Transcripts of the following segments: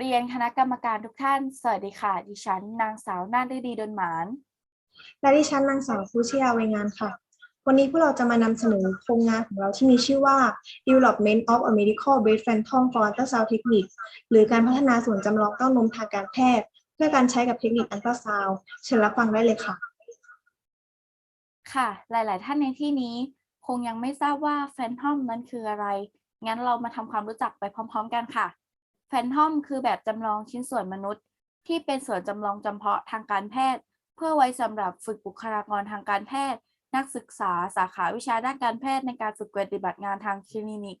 เรียนคณะกรรมการทุกท่าน สวัสดีค่ะ ดิฉันนางสาวนาฏฤดีดลหมาน และดิฉันนางสาวฟูชยาเวงานค่ะ วันนี้พวกเราจะมานำเสนอโครงงานของเราที่มีชื่อว่า Development of a Medical Breast Phantom for Ultrasound Technique หรือการพัฒนาส่วนจำลองเต้านมทางการแพทย์ เพื่อการใช้กับเทคนิคอัลตราซาวด์เชิญรับฟังได้เลยค่ะ ค่ะ หลาย ๆ ท่านในที่นี้ คงยังไม่ทราบว่าแฟนทอมนั้นคืออะไร งั้นเรามาทำความรู้จักไปพร้อม ๆ กันค่ะ แฟนทอมคือแบบจำลองชิ้นส่วนมนุษย์ ที่เป็นส่วนจำลองจำเพาะทางการแพทย์ เพื่อไว้สำหรับฝึกบุคลากรทางการแพทย์ นักศึกษาสาขาวิชาด้านการแพทย์ในการฝึกปฏิบัติงานทางคลินิก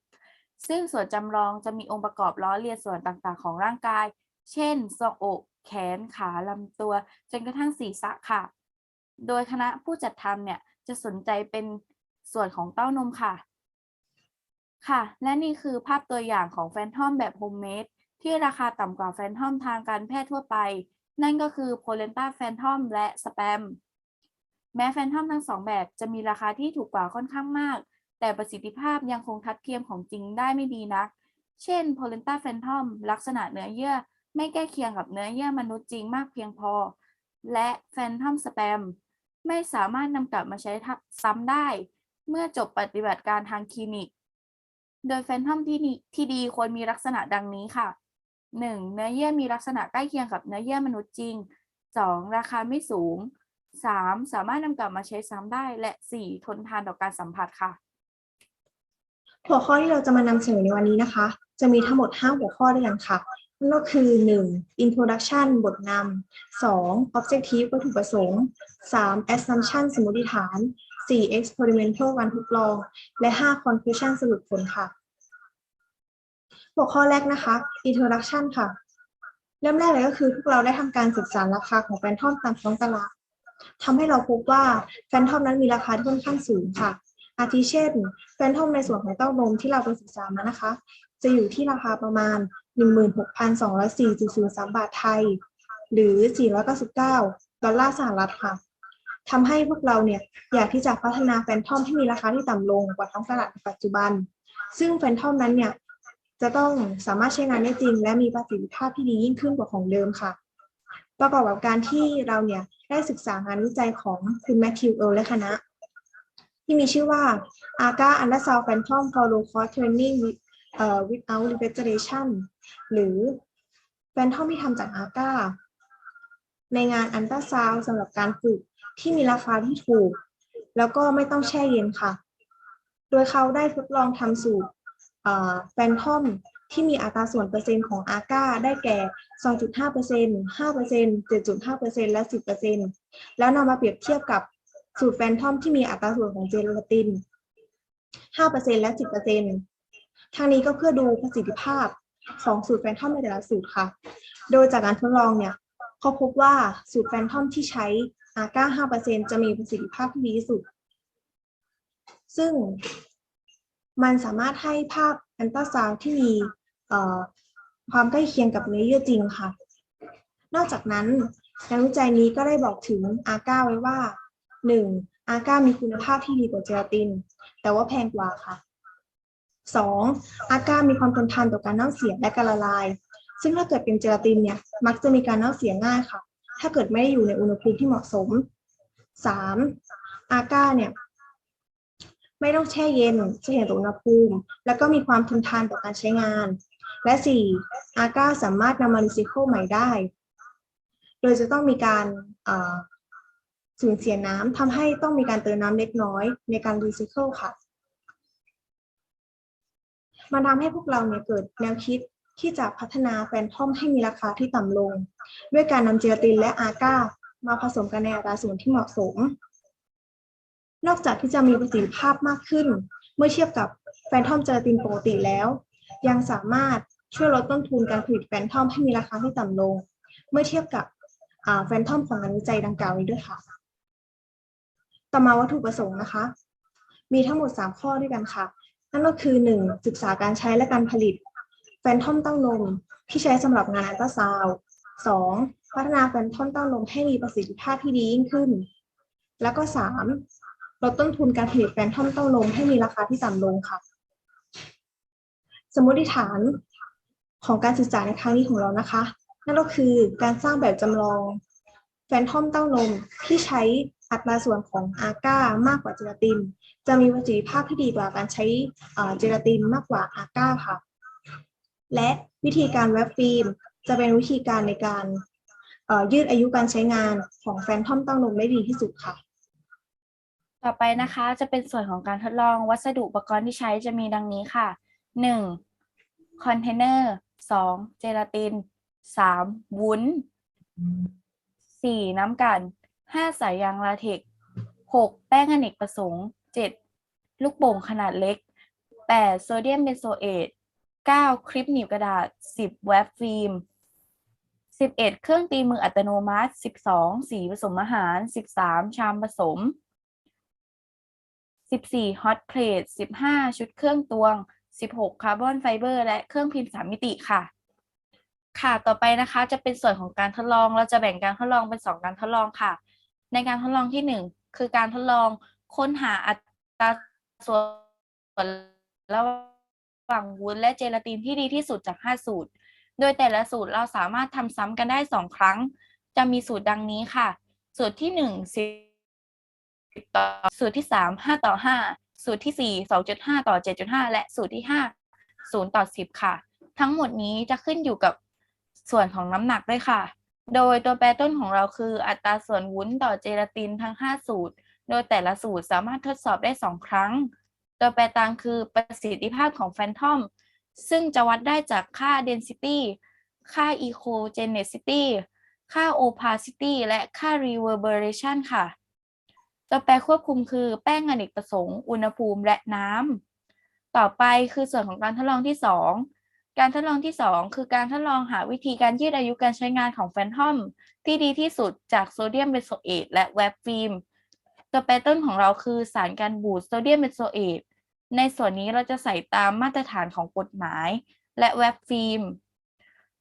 ซึ่งส่วนจำลองจะมีองค์ประกอบล้อเลียนส่วนต่างๆ ของร่างกาย เช่นทรวงอก แขนขาลำตัว จนกระทั่งศีรษะค่ะ โดยคณะผู้จัดทำเนี่ยจะสนใจเป็นส่วนของเต้านมค่ะ ค่ะ และนี่คือภาพตัวอย่างของแฟนทอมแบบโฮมเมด ที่ราคาต่ำกว่าแฟนทอมทางการแพทย์ทั่วไป นั่นก็คือโพเลนตาแฟนทอมและสแปมแม้แฟนทอมทั้งสองแบบจะมีราคาที่ถูกกว่าค่อนข้างมาก แต่ประสิทธิภาพยังคงทัดเทียมของจริงได้ไม่ดีนัก เช่นโพเลนตาแฟนทอมลักษณะเนื้อเยื่อไม่ใกล้เคียงกับเนื้อเยื่อมนุษย์จริงมากเพียงพอ และแฟนทอมสแปมไม่สามารถนำกลับมาใช้ซ้ำได้ เมื่อจบปฏิบัติการทางคลินิก โดยแฟนทอมที่ที่ดีควรมีลักษณะดังนี้ค่ะ 1. เนื้อเยื่อมีลักษณะใกล้เคียงกับเนื้อเยื่อมนุษย์จริง 2. ราคาไม่สูง 3. สามารถนำกลับมาใช้ซ้ำได้ และ 4. ทนทานต่อการสัมผัสค่ะ หัวข้อที่เราจะมานำเสนอในวันนี้นะคะ จะมีทั้งหมด 5 หัวข้อด้วยกันค่ะนั่นก็คือ 1. Introduction บทนำ 2. Objective วัตถุประสงค์ 3. Assumption สมมติฐาน 4. Experimental การทดลอง และ 5. Conclusion สรุปผลค่ะ หัวข้อแรกนะคะ Introduction ค่ะ เริ่มแรกเลยก็คือพวกเราได้ทำการศึกษาราคาของแฟนทอมตามท้องตลาดทำให้เราพบว่าแฟนทอมนั้นมีราคาที่ค่อนข้างสูงค่ะ อาทิเช่น แฟนทอมในส่วนของเต้านมที่เราไปศึกษามานะคะ จะอยู่ที่ราคาประมาณ 16,204.03 บาทไทย หรือ 499 ดอลลาร์สหรัฐค่ะทำให้พวกเราเนี่ยอยากที่จะพัฒนาแฟนทอมที่มีราคาที่ต่ำลงกว่าท้องตลาดในปัจจุบัน ซึ่งแฟนทอมนั้นเนี่ย จะต้องสามารถใช้งานได้จริง และมีประสิทธิภาพที่ดียิ่งขึ้นกว่าของเดิมค่ะ ประกอบกับการที่เราเนี่ยได้ศึกษางานวิจัยของคุณแมทธิวเอร์ลและคณะ ที่มีชื่อว่า AGA Ultrasound Phantom for Low Cost Training Without refrigeration หรือแฟนทอมที่ทำจาก AGA ในงานอันตราซาวสำหรับการฝึกที่มีราคาที่ถูก แล้วก็ไม่ต้องแช่เย็นค่ะ โดยเขาได้ทดลองทำสูตร แฟนทอมที่มีอัตราส่วนเปอร์เซ็นต์ของอาก้าได้แก่ 2.5% 5% 7.5%และ 10%แล้วนำมาเปรียบเทียบกับสูตรแฟนทอมที่มีอัตราส่วนของเจลาติน 5%และ 10%ทางนี้ก็เพื่อดูประสิทธิภาพของสูตรแฟนทอมในแต่ละสูตรค่ะ โดยจากการทดลองเนี่ยเขาพบว่าสูตรแฟนทอมที่ใช้อาก้า5%จะมีประสิทธิภาพที่ดีที่สุด ซึ่ง มันสามารถให้ภาพอันตราซาวที่มีความใกล้เคียงกับเนื้อเยื่อจริงค่ะ นอกจากนั้นงานวิจัยนี้ก็ได้บอกถึงอาก้าไว้ว่า 1. อาก้ามีคุณภาพที่ดีกว่าเจลาติน แต่ว่าแพงกว่าค่ะ 2. อาก้ามีความทนทานต่อการเน่าเสียและการละลาย ซึ่งถ้าเกิดเป็นเจลาตินเนี่ยมักจะมีการเน่าเสียง่ายค่ะ ถ้าเกิดไม่ได้อยู่ในอุณหภูมิที่เหมาะสม 3. อาก้าเนี่ย ไม่ต้องแช่เย็นจะเห็นอุณหภูมิ แล้วก็มีความทนทานต่อการใช้งาน และ 4. อาก้าสามารถนำมารีไซเคิลใหม่ได้ โดยจะต้องมีการสูญเสียน้ำทำให้ต้องมีการเติมน้ำเล็กน้อยในการรีไซเคิลค่ะ มันทำให้พวกเราเนี่ยเกิดแนวคิดที่จะพัฒนาแฟนทอมให้มีราคาที่ต่ำลง ด้วยการนำเจลาตินและอาก้ามาผสมกันในอัตราส่วนที่เหมาะสม นอกจากที่จะมีประสิทธิภาพมากขึ้น เมื่อเทียบกับแฟนทอมเจลาตินปกติแล้ว ยังสามารถช่วยลดต้นทุนการผลิตแฟนทอมให้มีราคาที่ต่ำลง เมื่อเทียบกับแฟนทอมของงานวิจัยดังกล่าวนี้ด้วยค่ะ ต่อมาวัตถุประสงค์นะคะ มีทั้งหมด 3 ข้อด้วยกันค่ะ นั่นก็คือ 1. ศึกษาการใช้และการผลิตแฟนทอมเต้านมที่ใช้สำหรับงานอัลตราซาวด์ 2. พัฒนาแฟนทอมเต้านมให้มีประสิทธิภาพที่ดียิ่งขึ้น แล้วก็ 3. ลดต้นทุนการผลิตแฟนทอมเต้านมให้มีราคาที่ต่ำลงค่ะ สมมติฐานของการศึกษาในครั้งนี้ของเรานะคะ นั่นก็คือการสร้างแบบจำลองแฟนทอมเต้านมที่ใช้อัตราส่วนของอาก้ามากกว่าเจลาติน จะมีประสิทธิภาพที่ดีกว่าการใช้เจลาตินมากกว่าอาก้าค่ะ และวิธีการแวบฟิล์มจะเป็นวิธีการในการยืดอายุการใช้งานของแฟนทอมเต้านมได้ดีที่สุดค่ะ ต่อไปนะคะจะเป็นส่วนของการทดลองวัสดุอุปกรณ์ที่ใช้จะมีดังนี้ค่ะ 1. คอนเทนเนอร์ 2. เจลาติน 3. วุ้น 4. น้ำกัน 5. สายยางลาเทก 6. แป้งอเนกประสงค์ 7. ลูกโป่งขนาดเล็ก 8. โซเดียมเบนโซเอต 9. คลิปหนีบกระดาษ 10. เวบฟิล์ม 11. เครื่องตีมืออัตโนมัติ 12. สีผสมอาหาร 13. ชามผสม 14ฮอตเพลท15 ชุดเครื่องตวง 16 คาร์บอนไฟเบอร์ และเครื่องพิมพ์สามมิติค่ะ ค่ะ ต่อไปนะคะจะเป็นส่วนของการทดลอง เราจะแบ่งการทดลองเป็น 2 การทดลองค่ะ ในการทดลองที่ 1 คือการทดลองค้นหาอัตราส่วนระหว่างวุ้นและเจลาตินที่ดีที่สุดจาก 5 สูตร โดยแต่ละสูตรเราสามารถทำซ้ำกันได้ 2 ครั้ง จะมีสูตรดังนี้ค่ะ สูตรที่ 1 ต่อสูตรที่สามห้าต่อห้าสูตรที่สี่สองจุดห้าต่อเจ็ดจุดห้าและสูตรที่ห้าศูนย์ต่อสิบค่ะ ทั้งหมดนี้จะขึ้นอยู่กับส่วนของน้ำหนักด้วยค่ะ โดยตัวแปรต้นของเราคืออัตราส่วนวุ้นต่อเจลาตินทั้ง 5 สูตร โดยแต่ละสูตรสามารถทดสอบได้ 2 ครั้ง ตัวแปรตามคือประสิทธิภาพของแฟนทอม ซึ่งจะวัดได้จากค่า density ค่า ecogenicity ค่า opacity และค่า reverberation ค่ะ ตัวแปรควบคุมคือแป้งอเนกประสงค์ อุณหภูมิและน้ำต่อไปคือส่วนของการทดลองที่ 2 การทดลองที่ 2 คือการทดลองหาวิธีการยืดอายุการใช้งานของแฟนทอม ที่ดีที่สุดจากโซเดียมเบนโซเอตและแวบฟิล์มตัวแปรต้นของเราคือสารการบูดโซเดียมเบนโซเอตในส่วนนี้เราจะใส่ตามมาตรฐานของกฎหมาย และแวบฟิล์ม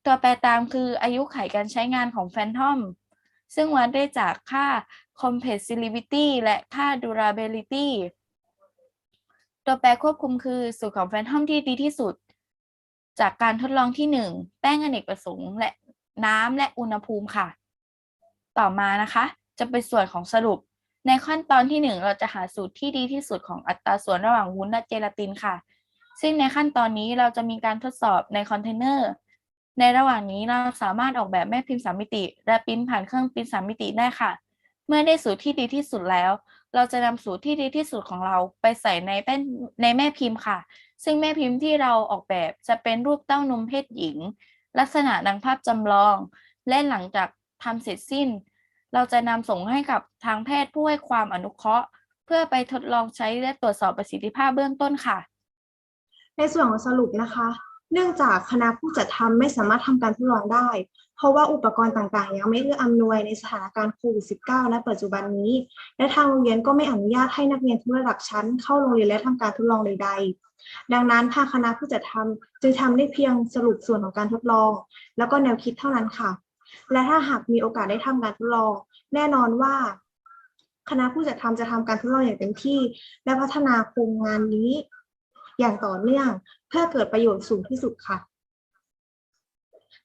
ตัวแปรตามคืออายุไขการใช้งานของแฟนทอม ซึ่งวัดได้จากค่า compressibility และค่า durability ตัวแปรควบคุมคือสูตรของแฟนทอมที่ดีที่สุด จากการทดลองที่ 1 แป้งอเนกประสงค์และน้ำและอุณหภูมิค่ะ ต่อมานะคะ จะเป็นส่วนของสรุป ในขั้นตอนที่ 1 เราจะหาสูตรที่ดีที่สุดของอัตราส่วนระหว่างวุ้นและเจลาตินค่ะ ซึ่งในขั้นตอนนี้เราจะมีการทดสอบในคอนเทนเนอร์ในระหว่างนี้เราสามารถออกแบบแม่พิมพ์สามมิติ และปริ้นผ่านเครื่องปริ้นสามมิติได้ค่ะ เมื่อได้สูตรที่ดีที่สุดแล้ว เราจะนำสูตรที่ดีที่สุดของเราไปใส่ในแป้นในแม่พิมพ์ค่ะ ซึ่งแม่พิมพ์ที่เราออกแบบจะเป็นรูปเต้านมเพศหญิง ลักษณะดังภาพจำลอง และหลังจากทำเสร็จสิ้น เราจะนำส่งให้กับทางแพทย์ผู้ให้ความอนุเคราะห์ เพื่อไปทดลองใช้และตรวจสอบประสิทธิภาพเบื้องต้นค่ะ ในส่วนของสรุปนะคะ เนื่องจากคณะผู้จัดทำไม่สามารถทำการทดลองได้ เพราะว่าอุปกรณ์ต่างๆ ยังไม่เอื้ออำนวยในสถานการณ์โควิด -19 ณปัจจุบันนี้ และทางโรงเรียนก็ไม่อนุญาตให้นักเรียนทุกระดับชั้น เข้าโรงเรียนและทำการทดลองใด ๆ ดังนั้นทางคณะผู้จัดทำจึงทำได้เพียงสรุปส่วนของการทดลอง แล้วก็แนวคิดเท่านั้นค่ะ และถ้าหากมีโอกาสได้ทำการทดลอง แน่นอนว่าคณะผู้จัดทำจะทำการทดลองอย่างเต็มที่ และพัฒนาโครงงานนี้ อย่างต่อเนื่อง เพื่อเกิดประโยชน์สูงที่สุดค่ะ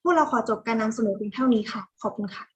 พวกเราขอจบการนำเสนอเพียงเท่านี้ค่ะ ขอบคุณค่ะ